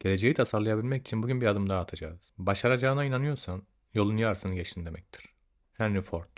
Geleceği tasarlayabilmek için bugün bir adım daha atacağız. Başaracağına inanıyorsan yolun yarısını geçtin demektir. Henry Ford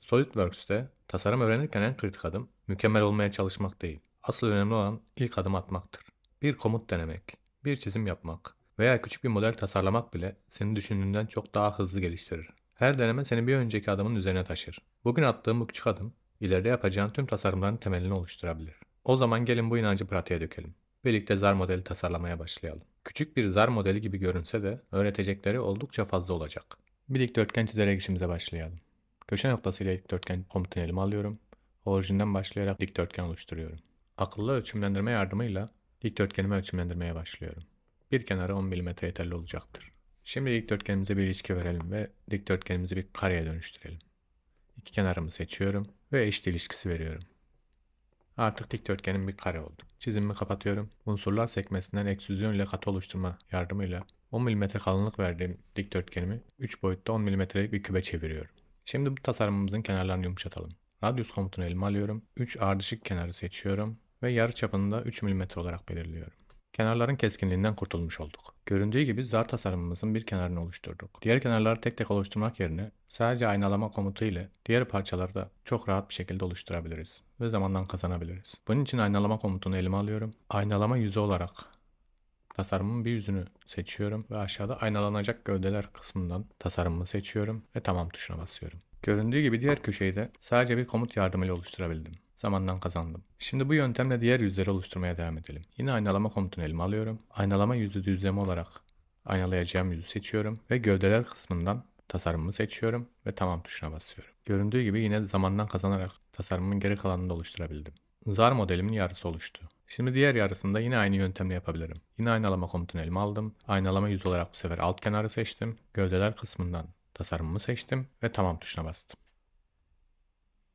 SolidWorks'te tasarım öğrenirken en kritik adım mükemmel olmaya çalışmak değil. Asıl önemli olan ilk adım atmaktır. Bir komut denemek, bir çizim yapmak veya küçük bir model tasarlamak bile seni düşündüğünden çok daha hızlı geliştirir. Her deneme seni bir önceki adımın üzerine taşır. Bugün attığın bu küçük adım ileride yapacağın tüm tasarımların temelini oluşturabilir. O zaman gelin bu inancı pratiğe dökelim. Birlikte zar modeli tasarlamaya başlayalım. Küçük bir zar modeli gibi görünse de öğretecekleri oldukça fazla olacak. Bir dikdörtgen çizerek işimize başlayalım. Köşe noktasıyla dikdörtgen komutunu elime alıyorum. Orijinden başlayarak dikdörtgen oluşturuyorum. Akıllı ölçümlendirme yardımıyla dikdörtgenimi ölçümlendirmeye başlıyorum. Bir kenarı 10 mm yeterli olacaktır. Şimdi dikdörtgenimize bir ilişki verelim ve dikdörtgenimizi bir kareye dönüştürelim. İki kenarımı seçiyorum ve eşit ilişkisi veriyorum. Artık dikdörtgenim bir kare oldu. Çizimimi kapatıyorum. Unsurlar sekmesinden eksüzyon ile katı oluşturma yardımıyla 10 mm kalınlık verdiğim dikdörtgenimi 3 boyutta 10 mm'lik bir küpe çeviriyorum. Şimdi bu tasarımımızın kenarlarını yumuşatalım. Radius komutunu elime alıyorum. 3 ardışık kenarı seçiyorum ve yarı çapını da 3 mm olarak belirliyorum. Kenarların keskinliğinden kurtulmuş olduk. Göründüğü gibi zar tasarımımızın bir kenarını oluşturduk. Diğer kenarları tek tek oluşturmak yerine sadece aynalama komutu ile diğer parçaları da çok rahat bir şekilde oluşturabiliriz ve zamandan kazanabiliriz. Bunun için aynalama komutunu elime alıyorum. Aynalama yüzü olarak tasarımın bir yüzünü seçiyorum ve aşağıda aynalanacak gövdeler kısmından tasarımımı seçiyorum ve tamam tuşuna basıyorum. Göründüğü gibi diğer köşeyi de sadece bir komut yardımıyla oluşturabildim. Zamandan kazandım. Şimdi bu yöntemle diğer yüzleri oluşturmaya devam edelim. Yine aynalama komutunu elime alıyorum. Aynalama yüzü düzlemi olarak aynalayacağım yüzü seçiyorum ve gövdeler kısmından tasarımımı seçiyorum ve tamam tuşuna basıyorum. Göründüğü gibi yine zamandan kazanarak tasarımın geri kalanını da oluşturabildim. Zar modelimin yarısı oluştu. Şimdi diğer yarısını da yine aynı yöntemle yapabilirim. Yine aynalama komutunu elime aldım. Aynalama yüz olarak bu sefer alt kenarı seçtim. Gövdeler kısmından tasarımımı seçtim ve tamam tuşuna bastım.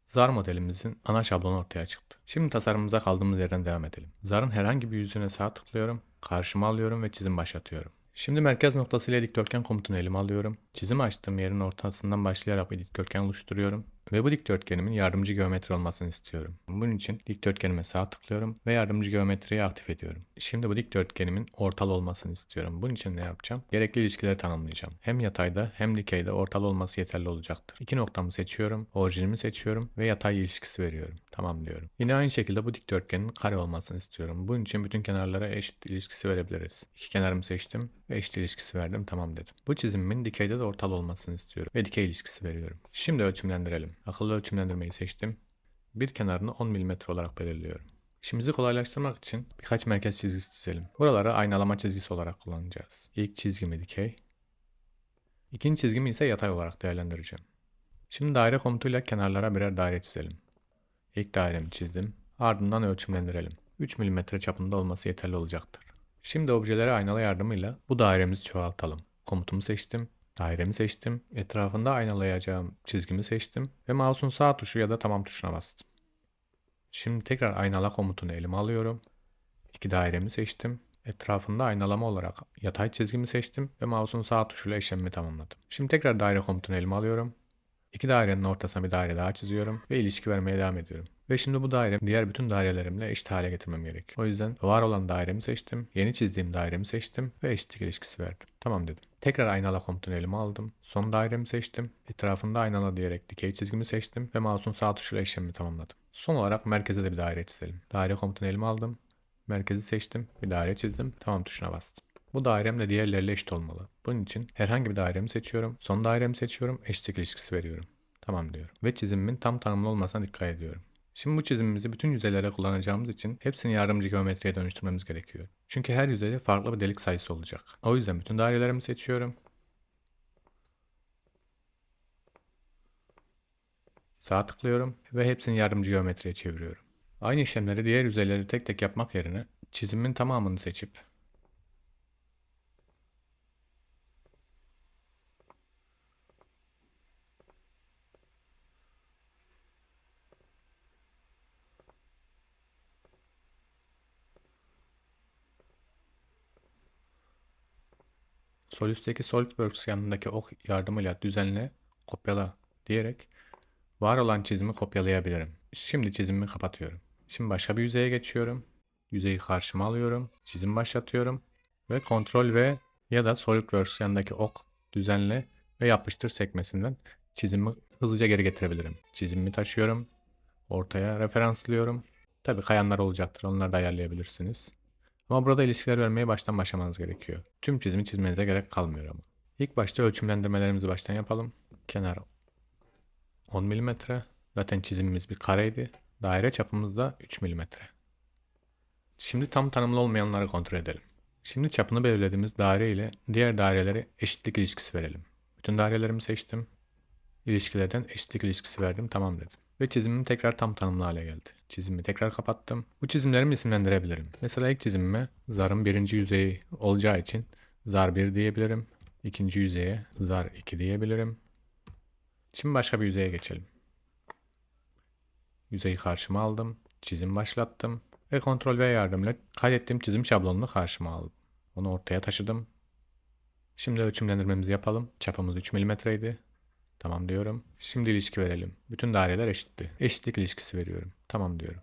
Zar modelimizin ana şablonu ortaya çıktı. Şimdi tasarımımıza kaldığımız yerden devam edelim. Zarın herhangi bir yüzüne sağ tıklıyorum, karşıma alıyorum ve çizim başlatıyorum. Şimdi merkez noktasıyla dikdörtgen komutunu elime alıyorum. Çizim açtığım yerin ortasından başlayarak bir dikdörtgen oluşturuyorum. Ve bu dikdörtgenimin yardımcı geometri olmasını istiyorum. Bunun için dikdörtgenime sağ tıklıyorum ve yardımcı geometriyi aktif ediyorum. Şimdi bu dikdörtgenimin ortal olmasını istiyorum. Bunun için ne yapacağım? Gerekli ilişkileri tanımlayacağım. Hem yatayda hem dikeyde ortal olması yeterli olacaktır. İki noktamı seçiyorum, orijinimi seçiyorum ve yatay ilişkisi veriyorum. Tamam diyorum. Yine aynı şekilde bu dikdörtgenin kare olmasını istiyorum. Bunun için bütün kenarlara eşit ilişkisi verebiliriz. İki kenarımı seçtim ve eşit ilişkisi verdim. Tamam dedim. Bu çizimimin dikeyde de ortal olmasını istiyorum ve dikey ilişkisi veriyorum. Şimdi ölçümlendirelim. Akıllı ölçümlendirmeyi seçtim. Bir kenarını 10 mm olarak belirliyorum. İşimizi kolaylaştırmak için birkaç merkez çizgisi çizelim. Buraları aynalama çizgisi olarak kullanacağız. İlk çizgimi dikey. İkinci çizgimi ise yatay olarak değerlendireceğim. Şimdi daire komutuyla kenarlara birer daire çizelim. İlk dairemi çizdim. Ardından ölçümlendirelim. 3 mm çapında olması yeterli olacaktır. Şimdi objeleri aynalı yardımıyla bu dairemizi çoğaltalım. Komutumu seçtim. Dairemi seçtim. Etrafında aynalayacağım çizgimi seçtim. Ve mouse'un sağ tuşu ya da tamam tuşuna bastım. Şimdi tekrar aynala komutunu elime alıyorum. İki dairemi seçtim. Etrafında aynalama olarak yatay çizgimi seçtim ve mouse'un sağ tuşuyla işlemimi tamamladım. Şimdi tekrar daire komutunu elime alıyorum. İki dairenin ortasına bir daire daha çiziyorum ve ilişki vermeye devam ediyorum. Ve şimdi bu daire diğer bütün dairelerimle eşit hale getirmem gerek. O yüzden var olan dairemi seçtim, yeni çizdiğim dairemi seçtim ve eşitlik ilişkisi verdim. Tamam dedim. Tekrar aynala komutunu elime aldım. Son dairemi seçtim. Etrafında aynala diyerek dikey çizgimi seçtim ve mouse'un sağ tuşuyla işlemimi tamamladım. Son olarak merkeze de bir daire çizelim. Daire komutunu elime aldım. Merkezi seçtim. Bir daire çizdim. Tamam tuşuna bastım. Bu dairem de diğerleriyle eşit olmalı. Bunun için herhangi bir dairemi seçiyorum. Son dairemi seçiyorum. Eşitlik ilişkisi veriyorum. Tamam diyorum. Ve çizimimin tam tanımlı olmasına dikkat ediyorum. Şimdi bu çizimimizi bütün yüzeylere kullanacağımız için hepsini yardımcı geometriye dönüştürmemiz gerekiyor. Çünkü her yüzeyde farklı bir delik sayısı olacak. O yüzden bütün dairelerimi seçiyorum. Sağ tıklıyorum ve hepsini yardımcı geometriye çeviriyorum. Aynı işlemleri diğer yüzeyleri tek tek yapmak yerine çizimin tamamını seçip Sol üstteki SolidWorks yanındaki ok yardımıyla düzenle, kopyala diyerek var olan çizimi kopyalayabilirim. Şimdi çizimimi kapatıyorum. Şimdi başka bir yüzeye geçiyorum. Yüzeyi karşıma alıyorum. Çizim başlatıyorum. Ve Ctrl V ya da SolidWorks yanındaki ok, düzenle ve yapıştır sekmesinden çizimi hızlıca geri getirebilirim. Çizimimi taşıyorum. Ortaya referanslıyorum. Tabi kayanlar olacaktır. Onları da ayarlayabilirsiniz. Ama burada ilişkiler vermeye baştan başlamanız gerekiyor. Tüm çizimi çizmenize gerek kalmıyor ama. İlk başta ölçümlendirmelerimizi baştan yapalım. Kenar 10 mm. Zaten çizimimiz bir kareydi. Daire çapımız da 3 mm. Şimdi tam tanımlı olmayanları kontrol edelim. Şimdi çapını belirlediğimiz daire ile diğer dairelere eşitlik ilişkisi verelim. Bütün dairelerimi seçtim. İlişkilerden eşitlik ilişkisi verdim. Tamam dedim. Ve çizimim tekrar tam tanımlı hale geldi. Çizimi tekrar kapattım. Bu çizimlerimi isimlendirebilirim. Mesela ilk çizimime zarın birinci yüzeyi olacağı için zar 1 diyebilirim. İkinci yüzeye zar 2 diyebilirim. Şimdi başka bir yüzeye geçelim. Yüzeyi karşıma aldım. Çizim başlattım. Ve Ctrl V yardımıyla kaydettiğim çizim şablonunu karşıma aldım. Onu ortaya taşıdım. Şimdi ölçümlendirmemizi yapalım. Çapımız 3 mm idi. Tamam diyorum. Şimdi ilişki verelim. Bütün daireler eşitti. Eşitlik ilişkisi veriyorum. Tamam diyorum.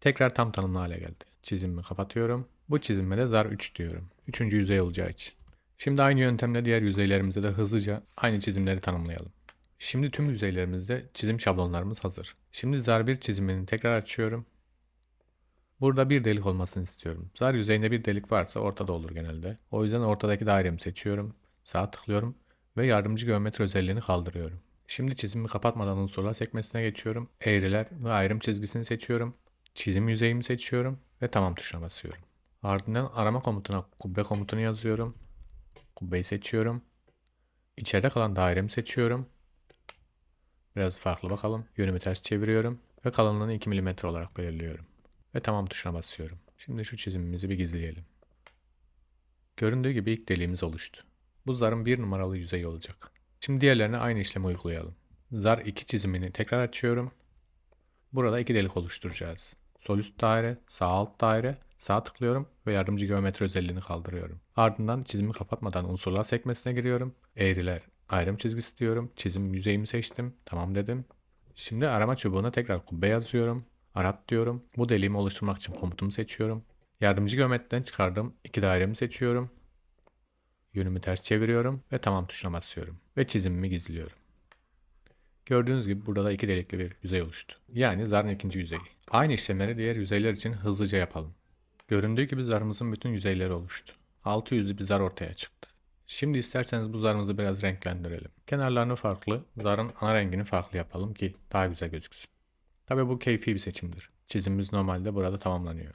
Tekrar tam tanımlı hale geldi. Çizimimi kapatıyorum. Bu çizime de zar 3 diyorum. Üçüncü yüzey olacağı için. Şimdi aynı yöntemle diğer yüzeylerimize de hızlıca aynı çizimleri tanımlayalım. Şimdi tüm yüzeylerimizde çizim şablonlarımız hazır. Şimdi zar 1 çizimini tekrar açıyorum. Burada bir delik olmasını istiyorum. Zar yüzeyinde bir delik varsa ortada olur genelde. O yüzden ortadaki dairemi seçiyorum. Sağ tıklıyorum ve yardımcı geometri özelliğini kaldırıyorum. Şimdi çizimi kapatmadan unsurlar sekmesine geçiyorum. Eğriler ve ayrım çizgisini seçiyorum. Çizim yüzeyimi seçiyorum ve tamam tuşuna basıyorum. Ardından arama komutuna kubbe komutunu yazıyorum. Kubbeyi seçiyorum. İçeride kalan dairemi seçiyorum. Biraz farklı bakalım. Yönümü ters çeviriyorum ve kalınlığını 2 mm olarak belirliyorum. Ve tamam tuşuna basıyorum. Şimdi şu çizimimizi bir gizleyelim. Göründüğü gibi ilk deliğimiz oluştu. Bu zarın bir numaralı yüzeyi olacak. Şimdi diğerlerine aynı işlemi uygulayalım. Zar 2 çizimini tekrar açıyorum. Burada iki delik oluşturacağız. Sol üst daire, sağ alt daire, sağ tıklıyorum ve yardımcı geometri özelliğini kaldırıyorum. Ardından çizimi kapatmadan unsurlar sekmesine giriyorum. Eğriler, ayrım çizgisi diyorum. Çizim yüzeyimi seçtim. Tamam dedim. Şimdi arama çubuğuna tekrar kubbe yazıyorum. Arat diyorum. Bu deliğimi oluşturmak için komutumu seçiyorum. Yardımcı geometriden çıkardığım iki dairemi seçiyorum. Yönümü ters çeviriyorum ve tamam tuşuna basıyorum. Ve çizimimi gizliyorum. Gördüğünüz gibi burada da iki delikli bir yüzey oluştu. Yani zarın ikinci yüzeyi. Aynı işlemleri diğer yüzeyler için hızlıca yapalım. Göründüğü gibi zarımızın bütün yüzeyleri oluştu. Altı yüzlü bir zar ortaya çıktı. Şimdi isterseniz bu zarımızı biraz renklendirelim. Kenarlarını farklı, zarın ana rengini farklı yapalım ki daha güzel gözüksün. Tabi bu keyfi bir seçimdir. Çizimimiz normalde burada tamamlanıyor.